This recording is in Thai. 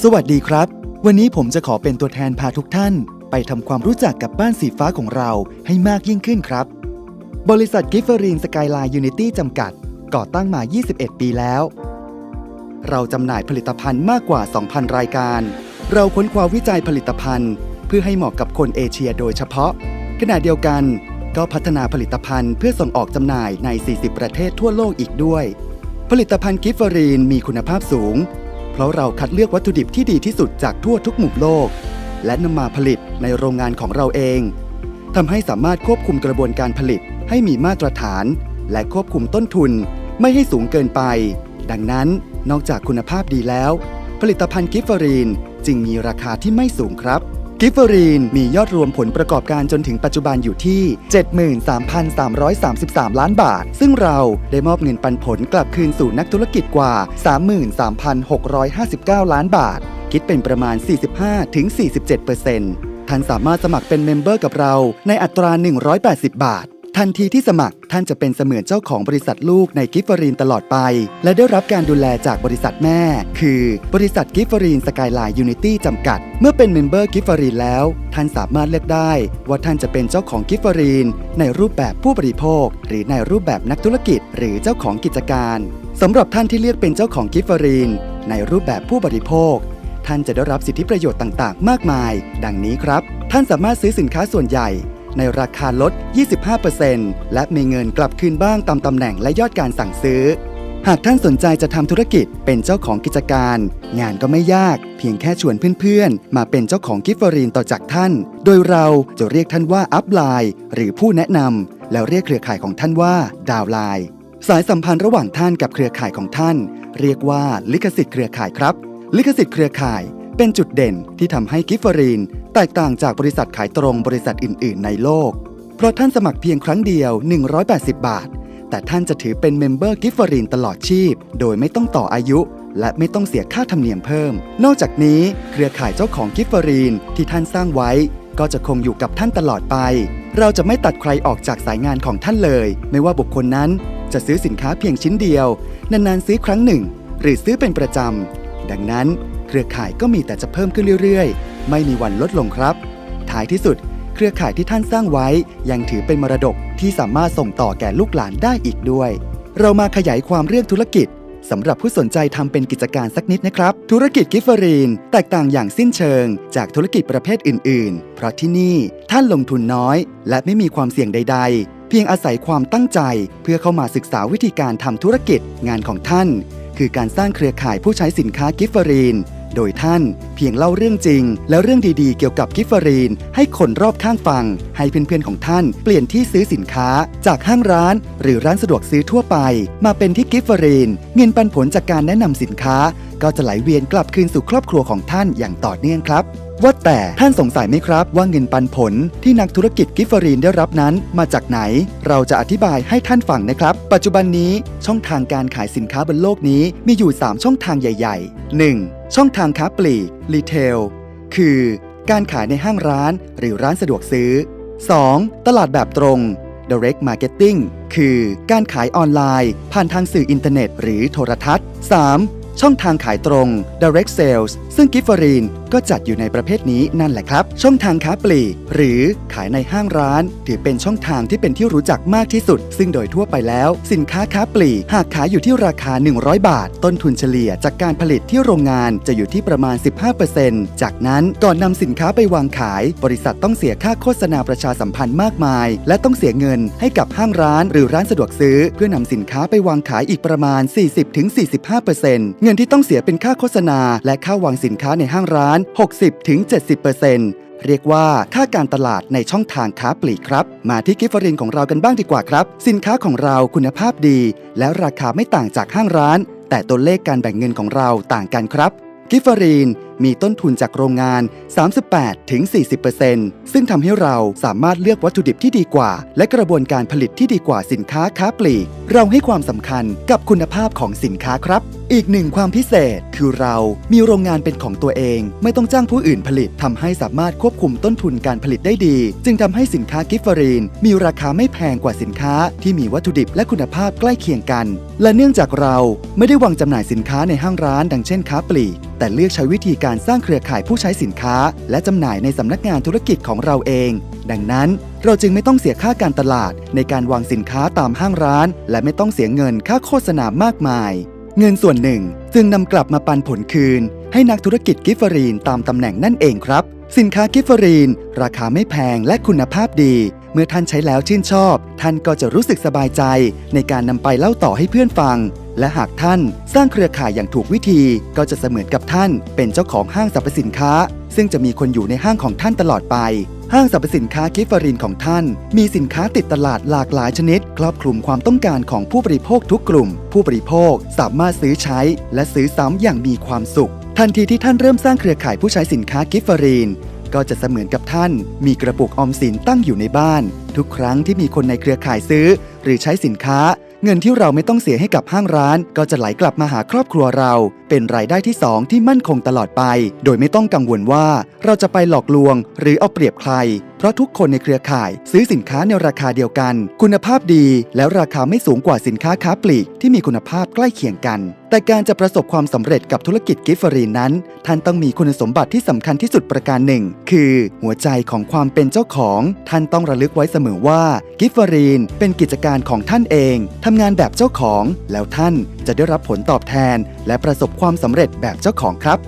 สวัสดีครับ วันนี้ผมจะขอเป็นตัวแทนพาทุกท่าน ไปทำความรู้จักกับบ้านสีฟ้าของเราให้มากยิ่งขึ้นครับ บริษัทกิฟเฟอรีนสกายไลน์ยูนิตี้จำกัด ก่อตั้งมา 21 ปีแล้ว เราจำหน่ายผลิตภัณฑ์มากกว่า 2,000 รายการ เราค้นคว้าวิจัยผลิตภัณฑ์ เพื่อให้เหมาะกับคนเอเชียโดยเฉพาะ ขณะเดียวกันก็พัฒนาผลิตภัณฑ์เพื่อส่งออกจำหน่ายใน 40 ประเทศทั่วโลกอีกด้วย ผลิตภัณฑ์กิฟเฟอรีนมีคุณภาพสูง เพราะเราคัดเลือกวัตถุดิบที่ดีที่สุดจากทั่วทุกมุมโลก และนำมาผลิตในโรงงานของเราเองทำให้สามารถควบคุมกระบวนการผลิตให้มีมาตรฐาน และควบคุมต้นทุน ไม่ให้สูงเกินไป ดังนั้นนอกจากคุณภาพดีแล้ว ผลิตภัณฑ์กิฟฟอรีนจึงมีราคาที่ไม่สูงครับ กิฟเฟอรีนมียอดรวมผลประกอบการจนถึงปัจจุบันอยู่ที่ 73,333 ล้านบาท ซึ่งเราได้มอบเงินปันผลกลับคืนสู่นักธุรกิจกว่า 33,659 ล้านบาท คิดเป็นประมาณ 45-47%ท่านสามารถสมัครเป็นเมมเบอร์กับเราในอัตรา 180 บาท ทันทีที่สมัครท่านจะเป็นเสมือนเจ้าของบริษัทลูกในกิฟฟรีนตลอดไป และได้รับการดูแลจากบริษัทแม่ คือบริษัทกิฟฟรีนสกายไลน์ยูนิตี้จำกัด เมื่อเป็นเมมเบอร์กิฟฟรีนแล้ว ท่านสามารถเลือกได้ว่าท่านจะเป็นเจ้าของกิฟฟรีนในรูปแบบผู้บริโภค หรือในรูปแบบนักธุรกิจ หรือเจ้าของกิจการสำหรับท่านที่เลือกเป็นเจ้าของกิฟฟรีนในรูปแบบผู้บริโภค ท่านจะได้รับสิทธิประโยชน์ต่าง ๆ มากมาย ดังนี้ครับ ท่านสามารถซื้อสินค้าส่วนใหญ่ ในราคาลด 25%และมีเงินกลับคืนบ้างตามตำแหน่งและยอดการสั่งซื้อ หากท่านสนใจจะทำธุรกิจเป็นเจ้าของกิจการ งานก็ไม่ยาก เพียงแค่ชวนเพื่อนๆ มาเป็นเจ้าของกิฟฟอรีนต่อจากท่าน โดยเราจะเรียกท่านว่าอัพไลน์หรือผู้แนะนำแล้วเรียกเครือข่ายของท่านว่าดาวไลน์สายสัมพันธ์ระหว่างท่านกับเครือข่ายของท่าน เรียกว่าลิขสิทธิ์เครือข่ายครับ ลิขสิทธิ์เครือข่ายเป็นจุดเด่นที่ทำให้กิฟฟอรีน แตกต่างจากบริษัทขายตรงบริษัทอื่น ๆ ในโลก เพราะท่านสมัครเพียงครั้งเดียว 180 บาท แต่ท่านจะถือเป็นเมมเบอร์กิฟเฟอรีนตลอดชีพ โดยไม่ต้องต่ออายุ และไม่ต้องเสียค่าธรรมเนียมเพิ่ม นอกจากนี้เครือข่ายเจ้าของกิฟเฟอรีนที่ท่านสร้างไว้ ก็จะคงอยู่กับท่านตลอดไป เราจะไม่ตัดใครออกจากสายงานของท่านเลย ไม่ว่าบุคคลนั้นจะซื้อสินค้าเพียงชิ้นเดียว นานๆซื้อครั้งหนึ่ง หรือซื้อเป็นประจำดังนั้น เครือข่ายก็มีแต่จะเพิ่มขึ้นเรื่อยๆ ไม่มีวันลดลงครับ ท้ายที่สุด เครือข่ายที่ท่านสร้างไว้ ยังถือเป็นมรดกที่สามารถส่งต่อแก่ลูกหลานได้อีกด้วย เรามาขยายความเรื่องธุรกิจสำหรับผู้สนใจทำเป็นกิจการสักนิดนะครับ ธุรกิจกิฟเฟอรีน แตกต่างอย่างสิ้นเชิง จากธุรกิจประเภทอื่น ๆ เพราะที่นี่ท่านลงทุนน้อย และไม่มีความเสี่ยงใด ๆ เพียงอาศัยความตั้งใจ เพื่อเข้ามาศึกษาวิธีการทำธุรกิจงานของท่าน คือการสร้างเครือข่ายผู้ใช้สินค้ากิฟเฟอรีน โดยท่านเพียงเล่าเรื่องจริง และเรื่องดีๆ เกี่ยวกับกิฟเฟอรีน ให้คนรอบข้างฟัง ให้เพื่อนๆของท่านเปลี่ยนที่ซื้อสินค้า จากห้างร้าน หรือร้านสะดวกซื้อทั่วไป มาเป็นที่กิฟเฟอรีน เงินปันผลจากการแนะนำสินค้า ก็จะไหลเวียนกลับคืนสู่ครอบครัวของท่านอย่างต่อเนื่องครับว่าแต่ท่านสงสัยไหมครับว่าเงินปันผลที่นักธุรกิจกิฟเฟอรีนได้รับนั้น มาจากไหน เราจะอธิบายให้ท่านฟังนะครับ ปัจจุบันนี้ช่องทางการขายสินค้าบนโลกนี้มีอยู่ 3 ช่องทางใหญ่ ๆ 1. ช่องทางค้าปลีกรีเทล คือ การขายในห้างร้านหรือร้านสะดวกซื้อ 2. ตลาดแบบตรง direct marketing คือการขายออนไลน์ ผ่านทางสื่ออินเทอร์เน็ต หรือโทรทัศน์ 3. ช่องทางขายตรง direct sales ซึ่งกิฟเฟอรีน ก็จัดอยู่ในประเภทนี้นั่นแหละครับ ช่องทางค้าปลีก หรือขายในห้างร้าน ถือเป็นช่องทางที่เป็นที่รู้จักมากที่สุด ซึ่งโดยทั่วไปแล้ว สินค้าค้าปลีก หากขายอยู่ที่ราคา 100 บาท ต้นทุนเฉลี่ยจากการผลิตที่โรงงานจะอยู่ที่ประมาณ 15%จากนั้นก่อนนำสินค้าไปวางขาย บริษัทต้องเสียค่าโฆษณาประชาสัมพันธ์มากมาย และต้องเสียเงินให้กับห้างร้านหรือร้านสะดวกซื้อ เพื่อนำสินค้าไปวางขายอีกประมาณ 40-45%เงินที่ต้องเสียเป็นค่าโฆษณา และค่าวางสินค้าในห้างร้าน60-70%เรียกว่าค่าการตลาดในช่องทางค้าปลีกครับ มาที่กิฟเฟอรินของเรากันบ้างดีกว่าครับ สินค้าของเราคุณภาพดี และราคาไม่ต่างจากห้างร้าน แต่ตัวเลขการแบ่งเงินของเราต่างกันครับ กิฟเฟอรีนมีต้นทุนจากโรงงาน 38-40%ซึ่งทำให้เราสามารถเลือกวัตถุดิบที่ดีกว่า และกระบวนการผลิตที่ดีกว่าสินค้าค้าปลีก เราให้ความสำคัญกับคุณภาพของสินค้าครับ อีกหนึ่งความพิเศษคือเรามีโรงงานเป็นของตัวเอง ไม่ต้องจ้างผู้อื่นผลิตทำให้สามารถควบคุมต้นทุนการผลิตได้ดี จึงทำให้สินค้ากิฟเฟอรีน มีราคาไม่แพงกว่าสินค้าที่มีวัตถุดิบและคุณภาพใกล้เคียงกัน และเนื่องจากเราไม่ได้วางจำหน่ายสินค้าในห้างร้าน ดังเช่นค้าปลีก แต่เลือกใช้วิธีการสร้างเครือข่ายผู้ใช้สินค้า และจำหน่ายในสำนักงานธุรกิจของเราเอง ดังนั้นเราจึงไม่ต้องเสียค่าการตลาด ในการวางสินค้าตามห้างร้าน และไม่ต้องเสียเงินค่าโฆษณามากมาย เงินส่วนหนึ่ง จึงนำกลับมาปันผลคืน ให้นักธุรกิจกิฟเฟอรีนตามตำแหน่งนั่นเองครับ สินค้ากิฟเฟอรีน ราคาไม่แพงและคุณภาพดี เมื่อท่านใช้แล้วชื่นชอบ ท่านก็จะรู้สึกสบายใจ ในการนำไปเล่าต่อให้เพื่อนฟัง และหากท่านสร้างเครือข่ายอย่างถูกวิธี ก็จะเสมือนกับท่าน เป็นเจ้าของห้างสรรพสินค้า ซึ่งจะมีคนอยู่ในห้างของท่านตลอดไป ห้างสรรพสินค้ากิฟฟอรินของท่าน มีสินค้าติดตลาดหลากหลายชนิด ครอบคลุมความต้องการของผู้บริโภคทุกกลุ่ม ผู้บริโภคสามารถซื้อใช้ และซื้อซ้ำอย่างมีความสุข ทันทีที่ท่านเริ่มสร้างเครือข่ายผู้ใช้สินค้ากิฟฟอรีน ก็จะเสมือนกับท่าน มีกระปุกออมสินตั้งอยู่ในบ้าน ทุกครั้งที่มีคนในเครือข่ายซื้อ หรือใช้สินค้า เงินที่เราไม่ต้องเสียให้กับห้างร้าน ก็จะไหลกลับมาหาครอบครัวเรา เป็นรายได้ที่สองที่มั่นคงตลอดไป โดยไม่ต้องกังวลว่า เราจะไปหลอกลวง หรือเอาเปรียบใคร เพราะทุกคนในเครือข่าย ซื้อสินค้าในราคาเดียวกัน คุณภาพดี แล้วราคาไม่สูงกว่าสินค้าค้าปลีกที่มีคุณภาพใกล้เคียงกัน แต่การจะประสบความสำเร็จกับธุรกิจกิฟเฟอรีนนั้น ท่านต้องมีคุณสมบัติที่สำคัญที่สุดประการหนึ่ง คือหัวใจของความเป็นเจ้าของ ท่านต้องระลึกไว้เสมอว่ากิฟเฟอรีนเป็นกิจการของท่านเองทำงานแบบเจ้าของ แล้วท่านจะได้รับผลตอบแทน และประสบความสำเร็จแบบเจ้าของครับ